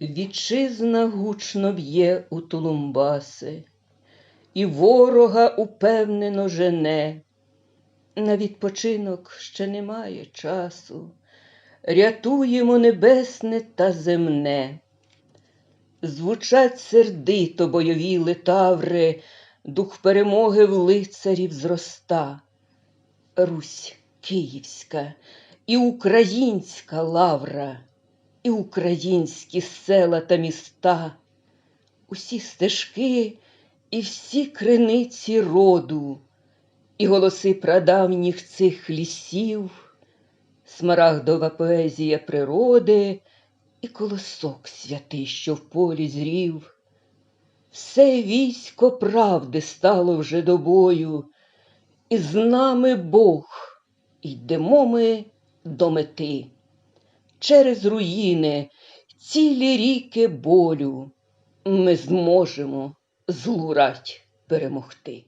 Вітчизна гучно б'є у тулумбаси, і ворога упевнено жене. На відпочинок ще немає часу, рятуємо небесне та земне. Звучать сердито бойові литаври, дух перемоги в лицарів зроста. Русь київська і українська лавра, і українські села та міста, усі стежки і всі криниці роду, і голоси прадавніх цих лісів, смарагдова поезія природи і колосок святий, що в полі зрів. Все військо правди стало вже до бою, і з нами Бог, йдемо ми до мети. Через руїни, цілі ріки болю ми зможемо злу рать перемогти.